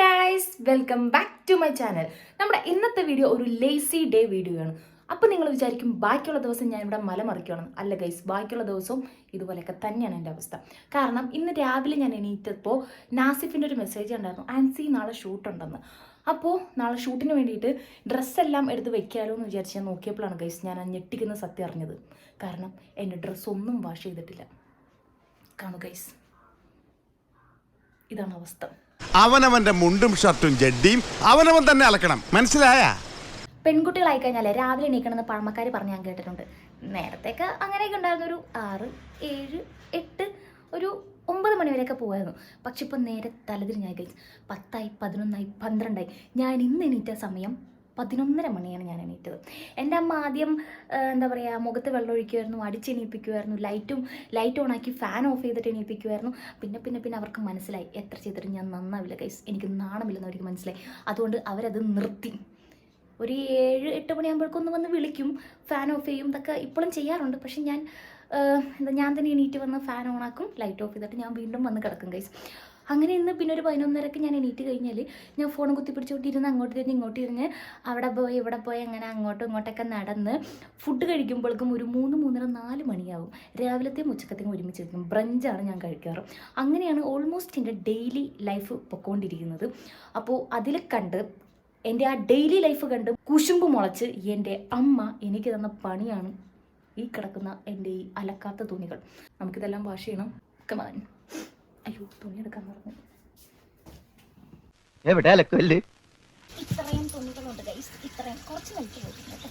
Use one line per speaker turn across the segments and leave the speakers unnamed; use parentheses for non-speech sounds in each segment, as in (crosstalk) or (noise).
Guys welcome back to my channel നമ്മുടെ ഇന്നത്തെ video ഒരു ലേസി ഡേ വീഡിയോ ആണ്. അപ്പോൾ നിങ്ങൾ വിചാരിക്കും ബാക്കിയുള്ള ദിവസം ഞാൻ ഇവിടെ മല മറിക്കണം അല്ല ഗൈസ് ബാക്കിയുള്ള ദിവസവും ഇതുപോലെയൊക്കെ തന്നെയാണ് എന്റെ അവസ്ഥ. കാരണം ഇന്ന് രാവിലെ ഞാൻ എണീറ്റപ്പോൾ നാസിഫിന്റെ ഒരു മെസ്സേജ് ഉണ്ടായിരുന്നു. ആൻസി നാളെ ഷൂട്ട് ഉണ്ടെന്ന്. അപ്പോൾ നാളെ ഷൂട്ടിന് വേണ്ടിയിട്ട് ഡ്രസ്സെല്ലാം എടുത്ത് വെക്കാലോ എന്ന് വിചാരിച്ച് ഞാൻ നോക്കിയപ്പോഴാണ് ഗൈസ് ഞാൻ ആ ഞെട്ടിക്കുന്ന സത്യം അറിഞ്ഞത്. കാരണം എന്റെ ഡ്രസ്സൊന്നും വാഷ് ചെയ്തിട്ടില്ല. കാണു ഗൈസ് ഇതാണ് അവസ്ഥ.
അവനവന്റെ മുണ്ടും ഷർട്ടും ജഡ്ഡിയും അവനവൻ തന്നെ അലക്കണം. മനസ്സിലായ?
പെൺകുട്ടികളായി കഴിഞ്ഞാൽ രാവിലെ എണീക്കണമെന്ന് പഴമക്കാർ പറഞ്ഞ് ഞാൻ കേട്ടിട്ടുണ്ട്. നേരത്തെയൊക്കെ അങ്ങനെയൊക്കെ ഉണ്ടായിരുന്നു. ഒരു ആറ് ഏഴ് എട്ട് ഒരു ഒമ്പത് മണിവരെയൊക്കെ പോകുമായിരുന്നു പക്ഷെ ഇപ്പം നേരെ തലതിരിഞ്ഞായി. പത്തായി പതിനൊന്നായി പന്ത്രണ്ടായി. ഞാൻ ഇന്ന് എണീറ്റ സമയം പതിനൊന്നര മണിയാണ് ഞാൻ എണീറ്റത്. എന്റെ അമ്മ ആദ്യം എന്താ പറയുക മുഖത്ത് വെള്ളം ഒഴിക്കുമായിരുന്നു അടിച്ചെണീപ്പിക്കുമായിരുന്നു ലൈറ്റും ലൈറ്റ് ഓണാക്കി ഫാൻ ഓഫ് ചെയ്തിട്ട് എണീപ്പിക്കുമായിരുന്നു പിന്നെ പിന്നെ പിന്നെ അവർക്ക് മനസ്സിലായി എത്ര ചെയ്തിട്ടും ഞാൻ നന്നാവില്ല കൈസ് എനിക്ക് നാണമില്ലെന്ന് അവർക്ക് മനസ്സിലായി. അതുകൊണ്ട് അവരത് നിർത്തി. ഒരു ഏഴ് എട്ട് മണിയാകുമ്പോഴേക്കും ഒന്ന് വന്ന് വിളിക്കും ഫാൻ ഓഫ് ചെയ്യും ഇതൊക്കെ ഇപ്പോഴും ചെയ്യാറുണ്ട്. പക്ഷെ ഞാൻ എന്താ ഞാൻ തന്നെ എണീറ്റ് വന്ന് ഫാൻ ഓണാക്കും ലൈറ്റ് ഓഫ് ചെയ്തിട്ട് ഞാൻ വീണ്ടും വന്ന് കിടക്കും ഗൈസ് അങ്ങനെ ഇന്ന് പിന്നെ ഒരു പതിനൊന്നരക്ക് ഞാൻ എണീറ്റ് കഴിഞ്ഞാൽ ഞാൻ ഫോൺ കുത്തി പിടിച്ചുകൊണ്ടിരുന്ന് അങ്ങോട്ട് തിരിഞ്ഞ് ഇങ്ങോട്ട് തിരിഞ്ഞ് അവിടെ പോയി ഇവിടെ പോയി അങ്ങനെ അങ്ങോട്ടും ഇങ്ങോട്ടൊക്കെ നടന്ന് ഫുഡ് കഴിക്കുമ്പോഴേക്കും ഒരു മൂന്ന് മൂന്നര നാല് മണിയാവും. രാവിലത്തെയും ഉച്ചക്കത്തെയും ഒരുമിച്ച് കഴിക്കും ബ്രഞ്ചാണ് ഞാൻ കഴിക്കാറ്. അങ്ങനെയാണ് ഓൾമോസ്റ്റ് എന്റെ ഡെയിലി ലൈഫ് പൊക്കോണ്ടിരിക്കുന്നത്. അപ്പോൾ അതിൽ കണ്ട് എന്റെ ആ ഡെയിലി ലൈഫ് കണ്ട് കുശുമ്പ് മുളച്ച് എന്റെ അമ്മ എനിക്ക് തന്ന പണിയാണ് ഈ കിടക്കുന്ന എന്റെ ഈ അലക്കാത്ത തുണികൾ. നമുക്കിതെല്ലാം വാഷ് ചെയ്യണം. കമാൻ അയ്യോ തുണി എടുക്കാൻ പറഞ്ഞു
എവിടെ അലക്കല്ലേ
ഇത്രയും തുണികളുണ്ട് ഗൈസ് ഇത്രയും. കുറച്ച് നൽകി കേട്ടോ.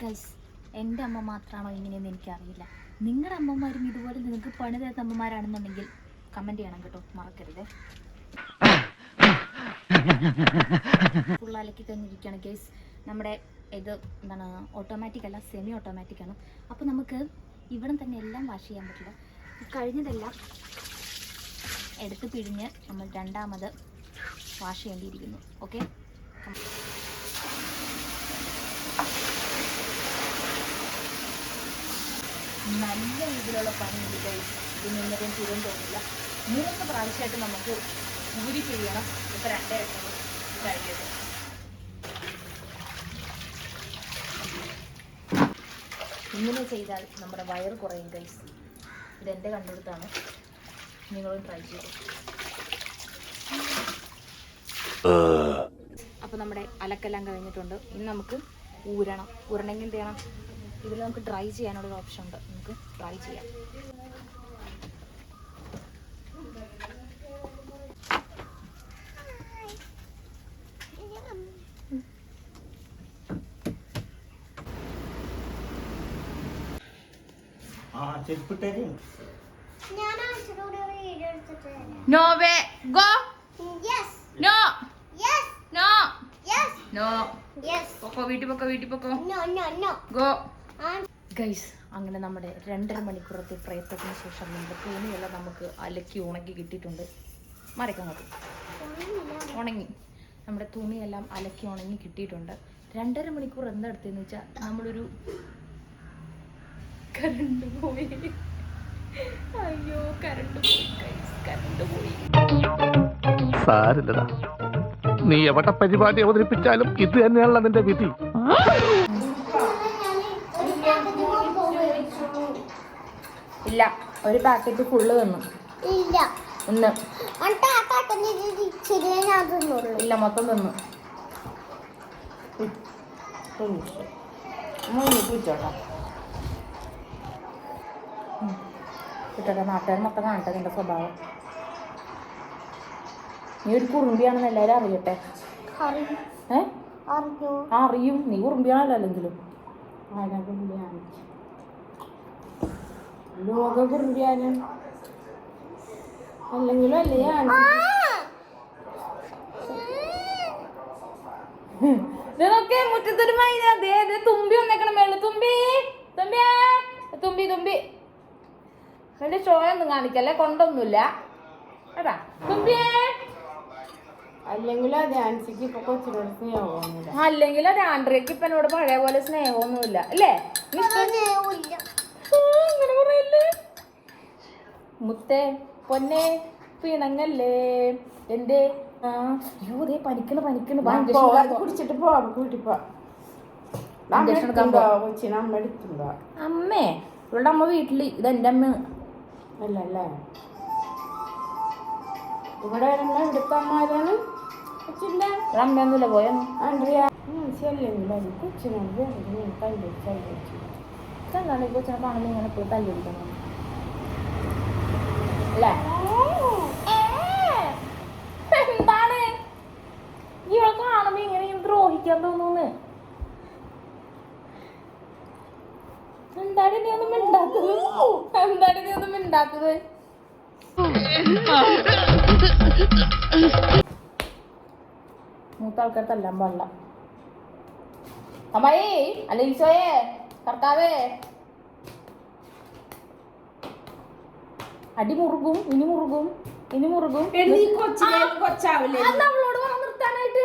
ഗൈസ് എന്റെ അമ്മ മാത്രമാണോ ഇങ്ങനെയെന്ന് എനിക്കറിയില്ല. നിങ്ങളുടെ അമ്മമാരും ഇതുപോലെ നിങ്ങൾക്ക് പണി തരുന്ന അമ്മമാരാണെന്നുണ്ടെങ്കിൽ കമന്റ് ചെയ്യണം കേട്ടോ. മറക്കരുത്. (coughs) ഫുൾ അലക്കി കഴിഞ്ഞിരിക്കുകയാണ് ഗൈസ് നമ്മുടെ ഇത് എന്താണ് ഓട്ടോമാറ്റിക് അല്ല സെമി ഓട്ടോമാറ്റിക് ആണ്. അപ്പോൾ നമുക്ക് ഇവിടെ തന്നെ എല്ലാം വാഷ് ചെയ്യാൻ പറ്റില്ല. കഴിഞ്ഞതെല്ലാം എടുത്ത് പിഴിഞ്ഞ് നമ്മൾ രണ്ടാമത് വാഷ് ചെയ്യേണ്ടിയിരിക്കുന്നു. ഓക്കെ നല്ല രീതിയിലുള്ള പണി ഇതിനൊന്നും തീരും തോന്നില്ല മൂന്ന് പ്രാവശ്യമായിട്ട് നമുക്ക് ഊരി പിഴിയണം. ഇപ്പം രണ്ടായിട്ടാണ് കഴിഞ്ഞത്. ഇങ്ങനെ ചെയ്താൽ നമ്മുടെ വയർ കുറയും ഗൈസ് ഇതെന്റെ കണ്ടുപിടുത്താണ്. നിങ്ങളും ട്രൈ ചെയ്തു. അപ്പോൾ നമ്മുടെ അലക്കെല്ലാം കഴിഞ്ഞിട്ടുണ്ട്. ഇനി നമുക്ക് ഊരണം. ഊരണമെങ്കിൽ എന്ത് ചെയ്യണം? ഇതിൽ നമുക്ക് ഡ്രൈ ചെയ്യാനുള്ള ഒരു ഓപ്ഷൻ ഉണ്ട്. നമുക്ക് ഡ്രൈ ചെയ്യാം.
ചെരുപ്പിട്ടേക്ക്.
No way go
Yes,
no
yes,
no
yes,
no
yes.
പൊക്കോ വീട്ടിൽ പൊക്കോ വീട്ടിൽ പൊക്കോ.
No, no, no.
Go guys അങ്ങനെ നമ്മുടെ രണ്ടര മണിക്കൂറത്തെ പ്രയത്നത്തിന് ശേഷം നമ്മുടെ തുണിയെല്ലാം നമുക്ക് അലക്കി ഉണക്കി കിട്ടിയിട്ടുണ്ട്. മറിക്കങ്ങോട്ട്
നോക്കും.
ഉണങ്ങി. നമ്മുടെ തുണിയെല്ലാം അലക്കി ഉണങ്ങി കിട്ടിയിട്ടുണ്ട്. രണ്ടര മണിക്കൂർ എന്താ എടുത്തതെന്ന് വെച്ചാൽ നമ്മളൊരു കരണ്ട് പോയി. അയ്യോ കരണ്ട് പോയി കരണ്ട് പോയി.
സാരില്ലടാ. നീ എവിടെ പരിപാടി അവതരിപ്പിച്ചാലും ഇത് തന്നെയാണല്ലോ നിന്റെ വിധി.
ഇല്ല ഒരു പാക്കറ്റ് ഫുള്ള് തന്നു.
ഇല്ല. ഒന്ന്.
ഇല്ല മൊത്തം തന്നു. കിട്ടോട്ടെ നാട്ടുകാർ മൊത്തം കാണട്ടെ നിന്റെ സ്വഭാവം. നീ ഒരു കുറുമ്പിയാണെന്ന് എല്ലാവരും അറിയട്ടെ. ഏ? ആ അറിയും. നീ കുറുമ്പിയാണല്ലോ അല്ലെങ്കിലും. ലോക കുറുമ്പിയാണ് അല്ലെങ്കിലും അല്ലേ ഇതൊക്കെ മുറ്റത്തൊരു മൈന. തുമ്പി വന്നേക്കണം മേളിൽ തുമ്പി തുമ്പിയാ. തുമ്പി തുമ്പി. എന്റെ ചോയൊന്നും കാണിക്കല്ലേ? കൊണ്ടൊന്നുമില്ല. കേട്ടാ?
അത് ആൻസിക്ക് ഇപ്പൊ കൊച്ചിനോട് സ്നേഹമൊന്നുമില്ല.
അല്ലെങ്കിൽ അത് ആൻഡ്രിയക്ക് ഇപ്പൊ എന്നോട് പഴയ പോലെ സ്നേഹമൊന്നുമില്ല. അല്ലേ? അങ്ങനെ പറയല്ലേ?
മുത്തേ പൊന്നെ പിണങ്ങല്ലേ? എന്റെ ആ അയ്യോ ദേ പനിക്കണ് പനിക്കണ്.
കുടിച്ചിട്ട് പോ വീട്ടിൽ അമ്മ എടുത്തുണ്ടോ
അമ്മേ ഇവളുടെ അമ്മ വീട്ടിൽ ഇത് അമ്മ.
അല്ല അല്ലേ ഇവിടെ വരുമ്പോ ഇവിടുത്തെ കൊച്ചിന്റെ
ഇവിടെ അമ്മയൊന്നുമില്ല പോയെന്ന്
ആൻഡ്രിയ. കൊച്ചിനോട്
എന്താണ് ഈ കൊച്ചിനെ കാണുമ്പോൾ ഇങ്ങനെ പോയി തല്ലിടിക്കണം അല്ലേ എന്താണ് ഇവളെ കാണുമ്പോ ഇങ്ങനെ ഇങ്ങനെ ദ്രോഹിക്കാൻ തോന്നുന്നു എന്താണ് നീ ഒന്നും മിണ്ടാത്തത് എന്താണ് മിണ്ടാത്തത് മൂത്ത ആൾക്കാർ തല്ലാൻ പാടില്ല. അമ്മായി അല്ല ഈശോയെ? കർത്താവേ. അടി മുറുകും ഇനി മുറുകും ഇനി മുറുകും.
കൊച്ചാവില്ലേ
അന്ന് അവളോട് പറ നിർത്താനായിട്ട്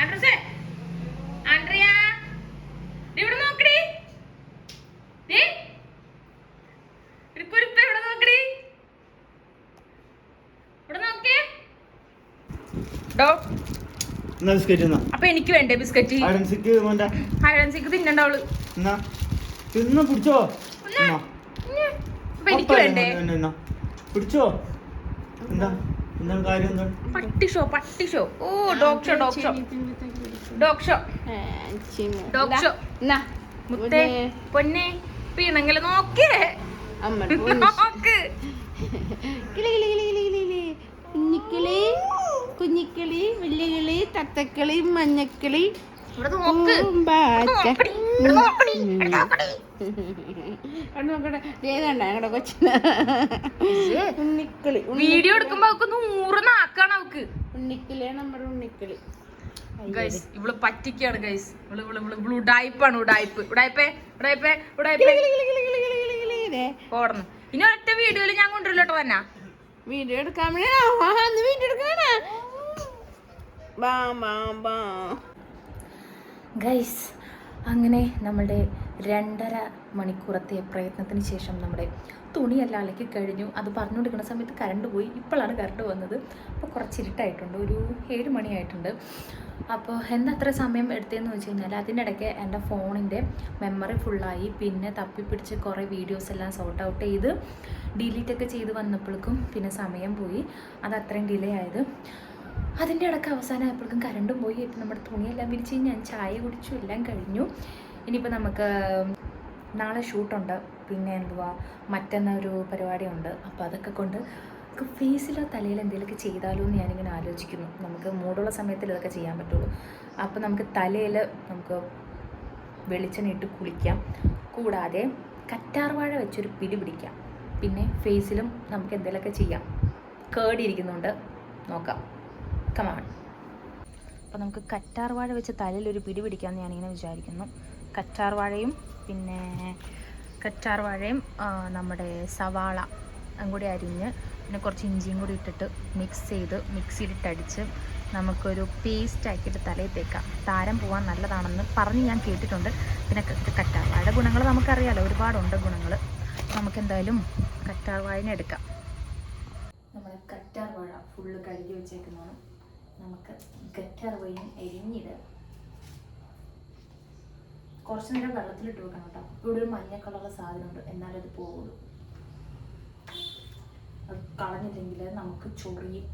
ആൻഡ്രസേ ആൻഡ്രിയ ദേ ഇവിടെ നോക്കടി ദേ ഒരു കുരുപ്പ് ഇവിടെ നോക്കടി ഇവിടെ നോക്കേ ഡോ
എന്നാ ബിസ്ക്കറ്റ് എന്നാ
അപ്പൊ എനിക്ക് വേണ്ടേ ബിസ്ക്കറ്റ്? ഹൈഡൻസിക്ക് തിന്നണ്ട
അവൾ. തിന്ന് പിടിച്ചോ.
അപ്പൊ എനിക്ക് വേണ്ടേ.
പിടിച്ചോ എന്താ? എന്താണ് കാര്യം എന്താണ്
പട്ടി ഷോ പട്ടി show. Oh dog show dog show. Dog show. Dog show. മുത്തേ പൊന്നെ. പിണങ്ങൽ നോക്കേ.
അമ്മ
നോക്ക്.
കിളി കിളി കിളി കിളി കിളി കിളി. കുഞ്ഞിക്കിളി. കുഞ്ഞിക്കിളി വലിയ കിളി തത്തക്കിളി മഞ്ഞക്കിളി. ഞങ്ങളുടെ കൊച്ചിന് ഉണ്ണിക്കിളി.
വീഡിയോ എടുക്കുമ്പോ അവക്ക് നൂറ് നാക്കാണ് അവക്ക്.
ഉണ്ണിക്കിളിയാണ് നമ്മുടെ ഉണ്ണിക്കിളി.
ഗൈസ് ഇവൾ പറ്റിക്കാണ് ഗൈസ് ഇവൾ ഇവൾ ഇവൾ ഇവൾ ഉടായ്പാണ് ഉടായ്പ്. ഉടായ്പേ ഉടായ്പേ ഉടായ്പേ. ഓടണം ഇനി ഒറ്റ വീഡിയോയിൽ ഞാൻ കൊണ്ടുവരില്ലോട്ടോ തന്നെ.
വീഡിയോ എടുക്കാൻ വേണ്ടി വീഡിയോ എടുക്കാനാ
ഗൈസ് അങ്ങനെ നമ്മുടെ രണ്ടര മണിക്കൂറത്തെ പ്രയത്നത്തിന് ശേഷം നമ്മുടെ തുണിയെല്ലാം അലക്കി കഴിഞ്ഞു. അത് പറഞ്ഞുകൊണ്ടിരിക്കുന്ന സമയത്ത് കറണ്ട് പോയി. ഇപ്പോഴാണ് കറണ്ട് വന്നത്. അപ്പോൾ കുറച്ച് ഇരുട്ടായിട്ടുണ്ട്. ഒരു ഏഴ് മണിയായിട്ടുണ്ട്. അപ്പോൾ എന്താ സമയം എടുത്തതെന്ന് വെച്ച് കഴിഞ്ഞാൽ അതിനിടയ്ക്ക് എന്റെ ഫോണിന്റെ മെമ്മറി ഫുള്ളായി പിന്നെ തപ്പിപ്പിടിച്ച് കുറേ വീഡിയോസ് എല്ലാം സോർട്ട് ഔട്ട് ചെയ്ത് ഡിലീറ്റൊക്കെ ചെയ്ത് വന്നപ്പോഴേക്കും പിന്നെ സമയം പോയി. അത് അത്രയും ഡിലേ ആയത്. അതിന്റെ ഇടയ്ക്ക് അവസാനമായപ്പോഴേക്കും കരണ്ടും പോയി. ഇപ്പം നമ്മുടെ തുണിയെല്ലാം വിരിച്ച് ഞാൻ ചായ കുടിച്ചു എല്ലാം കഴിഞ്ഞു. ഇനിയിപ്പോൾ നമുക്ക് നാളെ ഷൂട്ടുണ്ട്. പിന്നെ എന്തുവാ മറ്റെന്നൊരു പരിപാടിയുണ്ട്. അപ്പോൾ അതൊക്കെ കൊണ്ട് നമുക്ക് ഫേസിലോ തലയിലോ എന്തെങ്കിലുമൊക്കെ ചെയ്താലോ എന്ന് ഞാനിങ്ങനെ ആലോചിക്കുന്നു. നമുക്ക് മൂടുള്ള സമയത്തിൽ ഇതൊക്കെ ചെയ്യാൻ പറ്റുള്ളൂ. അപ്പോൾ നമുക്ക് തലയിൽ നമുക്ക് വെളിച്ചെണ്ണ ഇട്ട് കുളിക്കാം. കൂടാതെ കറ്റാർവാഴ വെച്ചൊരു പിടി പിടിക്കാം. പിന്നെ ഫേസിലും നമുക്ക് എന്തെങ്കിലുമൊക്കെ ചെയ്യാം. കേടിയിരിക്കുന്നുണ്ട്. നോക്കാം. കമാണ് അപ്പോൾ നമുക്ക് കറ്റാർവാഴ വെച്ച് തലയിൽ ഒരു പിടി പിടിക്കാമെന്ന് ഞാനിങ്ങനെ വിചാരിക്കുന്നു. കറ്റാർവാഴയും പിന്നെ കറ്റാർവാഴയും നമ്മുടെ സവാള കൂടി അരിഞ്ഞ് പിന്നെ കുറച്ച് ഇഞ്ചിയും കൂടി ഇട്ടിട്ട് മിക്സ് ചെയ്ത് മിക്സിയിലിട്ടടിച്ച് നമുക്കൊരു പേസ്റ്റ് ആക്കിയിട്ട് തലയിൽ തേക്കാം. താരം പോകാൻ നല്ലതാണെന്ന് പറഞ്ഞ് ഞാൻ കേട്ടിട്ടുണ്ട്. പിന്നെ കറ്റാർവാഴയുടെ ഗുണങ്ങൾ നമുക്കറിയാലോ. ഒരുപാടുണ്ട് ഗുണങ്ങൾ. നമുക്കെന്തായാലും കറ്റാർവാഴനെ എടുക്കാം. നമ്മുടെ കറ്റാർവാഴ ഫുള്ള് കഴുകി വെച്ചേക്കുന്നതാണ്. നമുക്ക് ഗട്ടർ വഴിയും എരിഞ്ഞിത് കുറച്ച് നേരം വെള്ളത്തിലിട്ട് വെക്കണം കേട്ടോ. ഇവിടെ ഒരു മഞ്ഞ കളറുള്ള സാധനമുണ്ട്. എന്നാലേ അത് പോകുള്ളൂ അത് കളഞ്ഞില്ലെങ്കിൽ നമുക്ക് ചൊറിയും.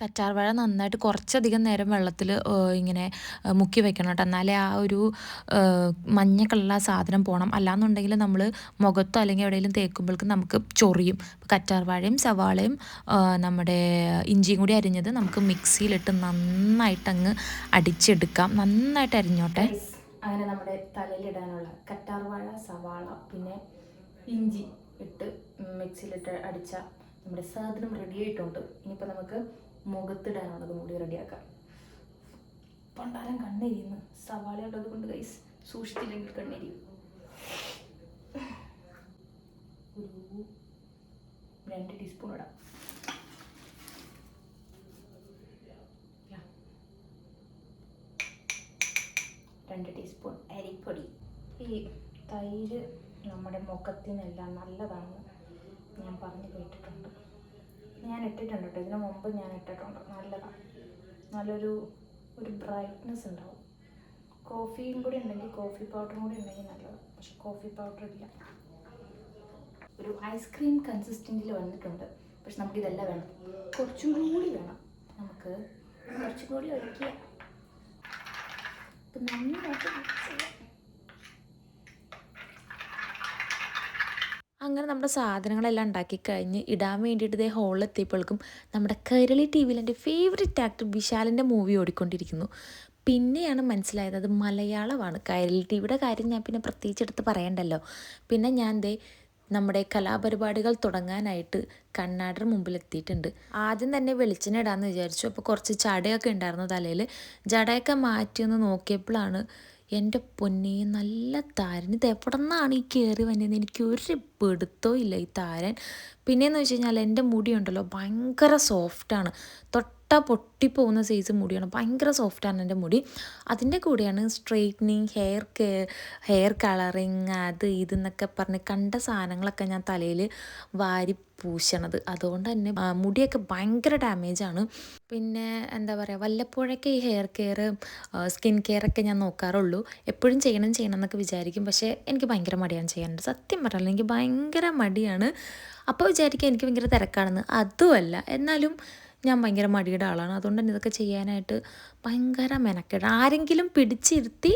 കറ്റാർവാഴ നന്നായിട്ട് കുറച്ചധികം നേരം വെള്ളത്തിൽ ഇങ്ങനെ മുക്കി വെക്കണം കേട്ടോ. എന്നാലേ ആ ഒരു മഞ്ഞ കളറുള്ള സാധനം പോകണം അല്ലാന്നുണ്ടെങ്കിൽ നമ്മൾ മുഖത്തോ അല്ലെങ്കിൽ എവിടെയെങ്കിലും തേക്കുമ്പോഴേക്കും നമുക്ക് ചൊറിയും. കറ്റാർവാഴയും സവാളയും നമ്മുടെ ഇഞ്ചിയും കൂടി അരിഞ്ഞത് നമുക്ക് മിക്സിയിലിട്ട് നന്നായിട്ട് അങ്ങ് അടിച്ചെടുക്കാം. നന്നായിട്ട് അരിഞ്ഞോട്ടെ.
അങ്ങനെ നമ്മുടെ തലയിലിടാനുള്ള കറ്റാർവാഴ സവാള പിന്നെ ഇഞ്ചി ഇട്ട് മിക്സിയിലിട്ട് അടിച്ച നമ്മുടെ സാധനം റെഡി ആയിട്ടുണ്ട്. ഇനിയിപ്പോൾ നമുക്ക് മുഖത്തിടാനുള്ളതും മുടി റെഡിയാക്കാം പണ്ടാരം കണ്ണെരിയുന്നു. സവാള ഉള്ളത് കൊണ്ട് കൈസ് സൂക്ഷിച്ചില്ലെങ്കിൽ കണ്ണെരിയും. ഒരു രണ്ട് ടീസ്പൂൺ ഇടാം. രണ്ട് ടീസ്പൂൺ അരിപ്പൊടി. ഈ തൈര് നമ്മുടെ മുഖത്തിനെല്ലാം നല്ലതാണ്. ഞാൻ പറഞ്ഞു കേട്ടിട്ടുണ്ട്. ഞാൻ ഇട്ടിട്ടുണ്ട് കേട്ടോ ഇതിനു മുമ്പ് ഞാൻ ഇട്ടിട്ടുണ്ട് നല്ലതാണ് നല്ലൊരു ഒരു ബ്രൈറ്റ്നെസ് ഉണ്ടാവും. കോഫിയും കൂടി ഉണ്ടെങ്കിൽ കോഫി പൗഡറും കൂടി ഉണ്ടെങ്കിൽ നല്ലതാണ് പക്ഷെ കോഫി പൗഡർ ഇല്ല. ഒരു ഐസ്ക്രീം കൺസിസ്റ്റന്റിൽ വന്നിട്ടുണ്ട്. പക്ഷെ ഇതെല്ലാം വേണം. കുറച്ചും കൂടി വേണം. നമുക്ക് കുറച്ചും കൂടി ഒരുക്കിയ നന്നായിട്ട് mix ചെയ്യാം.
അങ്ങനെ നമ്മുടെ സാധനങ്ങളെല്ലാം ഉണ്ടാക്കി കഴിഞ്ഞ് ഇടാൻ വേണ്ടിയിട്ട് ഇതേ ഹോളിൽ എത്തിയപ്പോഴേക്കും നമ്മുടെ കൈരളി ടി വിയിൽ എന്റെ ഫേവറേറ്റ് ആക്ടർ വിശാലിന്റെ മൂവി ഓടിക്കൊണ്ടിരിക്കുന്നു. പിന്നെയാണ് മനസ്സിലായത് അത് മലയാളമാണ്. കൈരളി ടി വിയുടെ കാര്യം ഞാൻ പിന്നെ പ്രത്യേകിച്ച് എടുത്ത് പറയണ്ടല്ലോ. പിന്നെ ഞാൻ ദേ നമ്മുടെ കലാപരിപാടികൾ തുടങ്ങാനായിട്ട് കണ്ണാടർ മുമ്പിൽ എത്തിയിട്ടുണ്ട്. ആദ്യം തന്നെ വെളിച്ചെണ്ണ ഇടാമെന്ന് വിചാരിച്ചു. അപ്പോൾ കുറച്ച് ചടയൊക്കെ ഉണ്ടായിരുന്നു തലയിൽ. ജടയൊക്കെ മാറ്റി ഒന്ന് നോക്കിയപ്പോഴാണ് എന്റെ പൊന്നെ നല്ല താരൻ. ഇത് എവിടെ നിന്നാണ് ഈ കയറി വന്നത് എനിക്ക് ഒരു പിടുത്തവും ഇല്ല ഈ താരൻ. പിന്നെയെന്ന് വെച്ച് കഴിഞ്ഞാൽ എന്റെ മുടിയുണ്ടല്ലോ ഭയങ്കര സോഫ്റ്റാണ് തൊട്ട പൊട്ടിപ്പോകുന്ന സൈസ് മുടിയാണ്. ഭയങ്കര സോഫ്റ്റാണ് എന്റെ മുടി. അതിന്റെ കൂടെയാണ് straightening hair care hair colouring അത് ഇതെന്നൊക്കെ പറഞ്ഞ് കണ്ട സാധനങ്ങളൊക്കെ ഞാൻ തലയിൽ വാരി പൂശണത്. അതുകൊണ്ട് തന്നെ മുടിയൊക്കെ ഭയങ്കര ഡാമേജാണ് പിന്നെ എന്താ പറയുക വല്ലപ്പോഴൊക്കെ ഈ ഹെയർ കെയർ സ്കിൻ കെയർ ഒക്കെ ഞാൻ നോക്കാറുള്ളൂ. എപ്പോഴും ചെയ്യണം ചെയ്യണം എന്നൊക്കെ വിചാരിക്കും. പക്ഷേ എനിക്ക് ഭയങ്കര മടിയാണ് ചെയ്യാനുണ്ട് സത്യം പറഞ്ഞാൽ എനിക്ക് ഭയങ്കര മടിയാണ്. അപ്പോൾ വിചാരിക്കുക എനിക്ക് ഭയങ്കര തിരക്കാണെന്ന്. അതുമല്ല എന്നാലും ഞാൻ ഭയങ്കര മടിയുടെ ആളാണ്. അതുകൊണ്ട് തന്നെ ഇതൊക്കെ ചെയ്യാനായിട്ട് ഭയങ്കര മെനക്കേട്. ആരെങ്കിലും പിടിച്ചിരുത്തി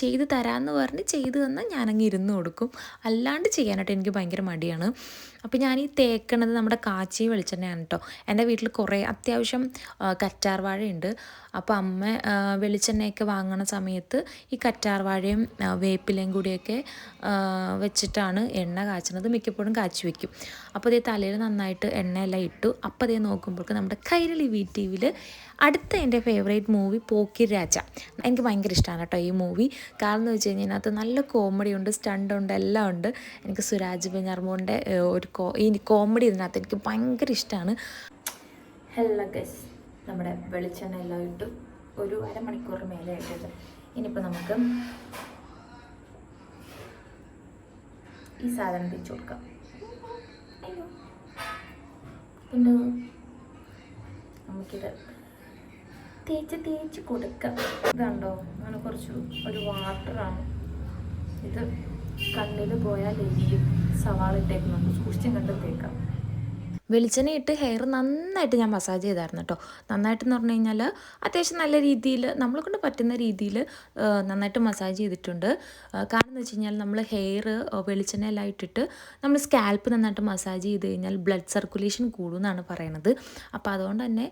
ചെയ്ത് തരാമെന്ന് പറഞ്ഞ് ചെയ്ത് തന്നാൽ ഞാനങ്ങ് ഇരുന്ന് കൊടുക്കും. അല്ലാണ്ട് ചെയ്യാനായിട്ട് എനിക്ക് ഭയങ്കര മടിയാണ്. അപ്പോൾ ഞാൻ ഈ തേക്കണത് നമ്മുടെ കാച്ചി വെളിച്ചെണ്ണയാണ് കേട്ടോ എന്റെ വീട്ടിൽ കുറേ അത്യാവശ്യം കറ്റാർ വാഴയുണ്ട്. അപ്പോൾ അമ്മ വെളിച്ചെണ്ണയൊക്കെ വാങ്ങണ സമയത്ത് ഈ കറ്റാർ വാഴയും വേപ്പിലയും കൂടിയൊക്കെ വെച്ചിട്ടാണ് എണ്ണ കാച്ചണത്. മിക്കപ്പോഴും കാച്ചി വയ്ക്കും അപ്പോൾ ഇതേ തലയിൽ നന്നായിട്ട് എണ്ണയെല്ലാം ഇട്ടു. അപ്പോൾ അതേ നോക്കുമ്പോഴേക്ക് നമ്മുടെ കൈരളി വി ടി വിയിൽ അടുത്ത എന്റെ ഫേവറേറ്റ് മൂവി പോക്കി രാജ. എനിക്ക് ഭയങ്കര ഇഷ്ടമാണ് കേട്ടോ ഈ മൂവി കാരണം എന്ന് വെച്ച് കഴിഞ്ഞാൽ അതിനകത്ത് നല്ല കോമഡി ഉണ്ട് സ്റ്റണ്ട് ഉണ്ട് എല്ലാം ഉണ്ട്. എനിക്ക് സുരാജ് ബെഞ്ഞാർമോന്റെ ഒരു കോ ഈ കോമഡി ഇതിനകത്ത് എനിക്ക് ഭയങ്കര ഇഷ്ടമാണ്
ഹലോ ഗസ് നമ്മുടെ വെളിച്ചെണ്ണ എല്ലാം ഇട്ടു. ഒരു അരമണിക്കൂർ മേലെ ആയിട്ടത് ഇനിയിപ്പോൾ നമുക്ക് ഈ സാധനം തിരിച്ചു കൊടുക്കാം. പിന്നെ നമുക്കിത് തേച്ച് തേച്ച് കൊടുക്കാം. ഇതുണ്ടോ? അങ്ങനെ കുറച്ച് ഒരു വാട്ടറാണ് ഇത് കണ്ണിൽ പോയാൽ എരിയും സവാള ഇട്ടേക്കുന്നുണ്ട് സൂക്ഷിച്ചും കണ്ട് തേക്കാം.
വെളിച്ചെണ്ണ ഇട്ട് ഹെയർ നന്നായിട്ട് ഞാൻ മസാജ് ചെയ്തായിരുന്നു കേട്ടോ നന്നായിട്ടെന്ന് പറഞ്ഞു കഴിഞ്ഞാൽ അത്യാവശ്യം നല്ല രീതിയിൽ നമ്മളെ കൊണ്ട് പറ്റുന്ന രീതിയിൽ നന്നായിട്ട് മസാജ് ചെയ്തിട്ടുണ്ട്. കാരണം എന്ന് വെച്ച് കഴിഞ്ഞാൽ നമ്മൾ ഹെയർ വെളിച്ചെണ്ണയെല്ലാം ഇട്ടിട്ട് നമ്മൾ സ്കാൽപ്പ് നന്നായിട്ട് മസാജ് ചെയ്ത് കഴിഞ്ഞാൽ ബ്ലഡ് സർക്കുലേഷൻ കൂടും എന്നാണ് പറയണത്. അപ്പോൾ അതുകൊണ്ട് തന്നെ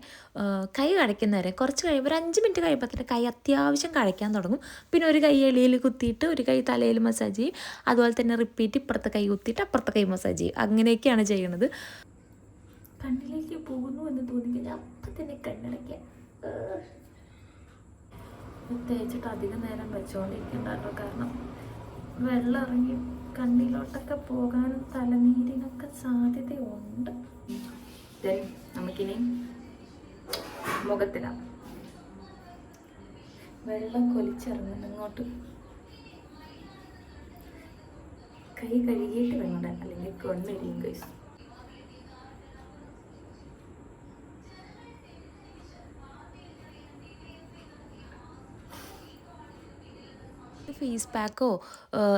കൈ കഴയ്ക്കുന്നവരെ കുറച്ച് കഴിയുമ്പോൾ ഒരു അഞ്ച് മിനിറ്റ് കഴിയുമ്പോൾ തന്നെ കൈ അത്യാവശ്യം കഴിക്കാൻ തുടങ്ങും. പിന്നെ ഒരു കൈ എളിയിൽ കുത്തിയിട്ട് ഒരു കൈ തലയിൽ മസാജ് ചെയ്യും. അതുപോലെ തന്നെ റിപ്പീറ്റ് ഇപ്പുറത്തെ കൈ കുത്തിയിട്ട് അപ്പുറത്തെ കൈ മസാജ് ചെയ്യും. അങ്ങനെയൊക്കെയാണ് ചെയ്യണത്.
കണ്ണിലേക്ക് പോകുന്നു എന്ന് തോന്നിക്കഴിഞ്ഞാൽ അപ്പം തന്നെ കണ്ണടയ്ക്കുക തേച്ചിട്ട് അധികം നേരം വെച്ചുകൊണ്ടിരിക്കണ്ട കാരണം വെള്ളം ഇറങ്ങി കണ്ണിലോട്ടൊക്കെ പോകാനും തലനീരിനൊക്കെ സാധ്യതയുണ്ട്. നമുക്കിനി മുഖത്തിലാണ് വെള്ളം കൊലിച്ചിറങ്ങുന്നു ഇങ്ങോട്ട് കൈ കഴുകിയിട്ട് വേണ്ട അല്ലെങ്കിൽ കൊണ്ടിരിക്കും കൈസ്
ഫേസ് പാക്കോ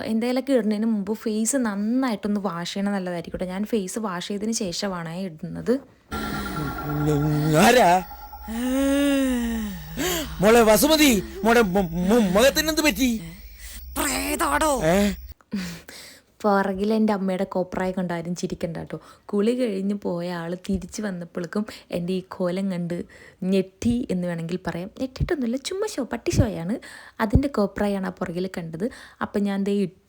എന്തെങ്കിലുമൊക്കെ ഇടുന്നതിന് മുമ്പ് ഫേസ് നന്നായിട്ടൊന്ന് വാഷ് ചെയ്യണം നല്ലതായിരിക്കും ഞാൻ ഫേസ് വാഷ് ചെയ്തതിന് ശേഷമാണ് ഇടുന്നത്?
മോളെ വസുമതി മോളെ മുഖത്തിനെന്ത് പറ്റി? ഏ?
പുറകിൽ എന്റെ അമ്മയുടെ കോപ്രായ കൊണ്ട് ആരും ചിരിക്കണ്ട കേട്ടോ. കുളി കഴിഞ്ഞ് പോയ ആൾ തിരിച്ച് വന്നപ്പോഴേക്കും എന്റെ ഈ കോലം കണ്ട് ഞെട്ടി എന്ന് വേണമെങ്കിൽ പറയാം. ഞെട്ടിട്ടൊന്നുമില്ല ചുമ്മാ ഷോ പട്ടി ഷോയാണ് അതിന്റെ കോപ്രായാണ് ആ പുറകിൽ കണ്ടത്. അപ്പം ഞാൻ ദേ ഇട്ടു.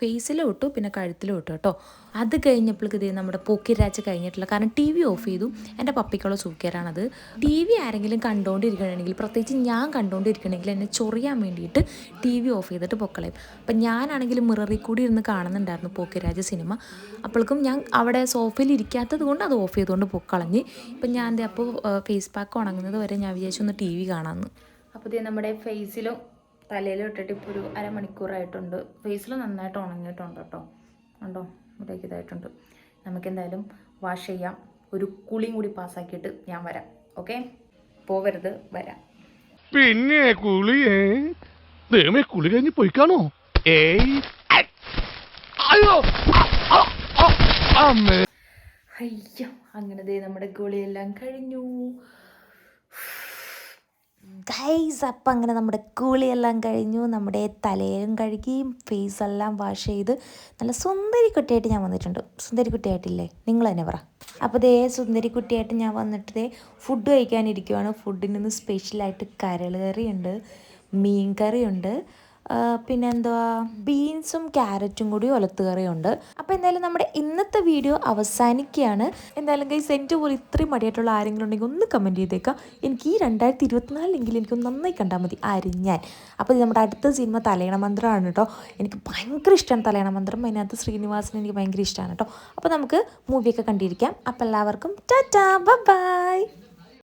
ഫേസിലും ഇട്ടു പിന്നെ കഴുത്തിലും ഇട്ടു കേട്ടോ. അത് കഴിഞ്ഞപ്പോഴേക്ക് ഇതേ നമ്മുടെ പൊക്കിരാച്ച കഴിഞ്ഞിട്ടില്ല കാരണം ടി വി ഓഫ് ചെയ്തു. എന്റെ പപ്പിക്കുള്ള സൂക്കേരാണത് ടി വി ആരെങ്കിലും കണ്ടുകൊണ്ടിരിക്കണമെങ്കിൽ പ്രത്യേകിച്ച് ഞാൻ കണ്ടുകൊണ്ടിരിക്കണമെങ്കിൽ എന്നെ ചൊറിയാൻ വേണ്ടിയിട്ട് ടി വി ഓഫ് ചെയ്തിട്ട് പൊക്കളയും. അപ്പം ഞാനാണെങ്കിൽ മിററിൽ കൂടി ഇരുന്ന് കാണുന്നുണ്ടായിരുന്നു പോക്കിരാജ സിനിമ അപ്പോഴേക്കും ഞാൻ അവിടെ സോഫയിൽ ഇരിക്കാത്തത് കൊണ്ട് അത് ഓഫ് ചെയ്തുകൊണ്ട് പൊക്കളഞ്ഞ്. ഇപ്പം ഞാൻ അപ്പോൾ ഫേസ് പാക്ക് ഉണങ്ങുന്നത് വരെ ഞാൻ വിചാരിച്ചു ഒന്ന് ടി വി കാണാമെന്ന്.
അപ്പോൾ നമ്മുടെ ഫേസിലും തലയിൽ ഇട്ടിട്ട് ഇപ്പോൾ ഒരു അരമണിക്കൂറായിട്ടുണ്ട്. ഫേസിൽ നന്നായിട്ട് ഉണങ്ങിയിട്ടുണ്ട് കേട്ടോ. ഉണ്ടോ ഇവിടേക്ക് ഇതായിട്ടുണ്ട്. നമുക്ക് എന്തായാലും വാഷ് ചെയ്യാം. ഒരു കുളിയും കൂടി പാസ്സാക്കിയിട്ട് ഞാൻ വരാം. ഓക്കെ പോവരുത് വരാം.
പിന്നെ കുളിയേ. ദൈവമേ കുളി കഴിഞ്ഞ് പോയിക്കാണോ? ഏയ്. അയ്യോ.
അയ്യോ അങ്ങനെ ദേ നമ്മുടെ കുളിയെല്ലാം കഴിഞ്ഞു.
ഗൈസ് അപ്പം അങ്ങനെ നമ്മുടെ കുളിയെല്ലാം കഴിഞ്ഞു നമ്മുടെ തലയും കഴുകി ഫേസെല്ലാം വാഷ് ചെയ്ത് നല്ല സുന്ദരി കുട്ടിയായിട്ട് ഞാൻ വന്നിട്ടുണ്ട്. സുന്ദരി കുട്ടിയായിട്ടില്ലേ നിങ്ങൾ തന്നെ പറ. അപ്പോൾ ദേ സുന്ദരി കുട്ടിയായിട്ട് ഞാൻ വന്നിട്ട് ദേ ഫുഡ് കഴിക്കാനിരിക്കുവാണ്. ഫുഡിന് സ്പെഷ്യലായിട്ട് കരൾ കറിയുണ്ട് മീൻ കറിയുണ്ട്. ആ, പിന്നെ എന്തുവാ ബീൻസും ക്യാരറ്റും കൂടി ഒലത്തുകറിയുണ്ട്. അപ്പോൾ എന്തായാലും നമ്മുടെ ഇന്നത്തെ വീഡിയോ അവസാനിക്കുകയാണ്. എന്തായാലും ഗൈസ് എന്റെ പോലെ ഇത്രയും മടിയായിട്ടുള്ള ആരെങ്കിലും ഉണ്ടെങ്കിൽ ഒന്ന് കമന്റ് ചെയ്തേക്കാം. എനിക്ക് ഈ രണ്ടായിരത്തി ഇരുപത്തിനാലിലെങ്കിലും എനിക്ക് നന്നായി കണ്ടാൽ മതി ആരും അപ്പോൾ ഇത് നമ്മുടെ അടുത്ത സിനിമ തലയണ മന്ത്രമാണ് കേട്ടോ. എനിക്ക് ഭയങ്കര ഇഷ്ടമാണ് തലയണ മന്ത്രം. അതിനകത്ത് ശ്രീനിവാസൻ എനിക്ക് ഭയങ്കര ഇഷ്ടമാണ് കേട്ടോ. അപ്പോൾ നമുക്ക് മൂവിയൊക്കെ കണ്ടിരിക്കാം. അപ്പോൾ എല്ലാവർക്കും ടാറ്റാ ബൈ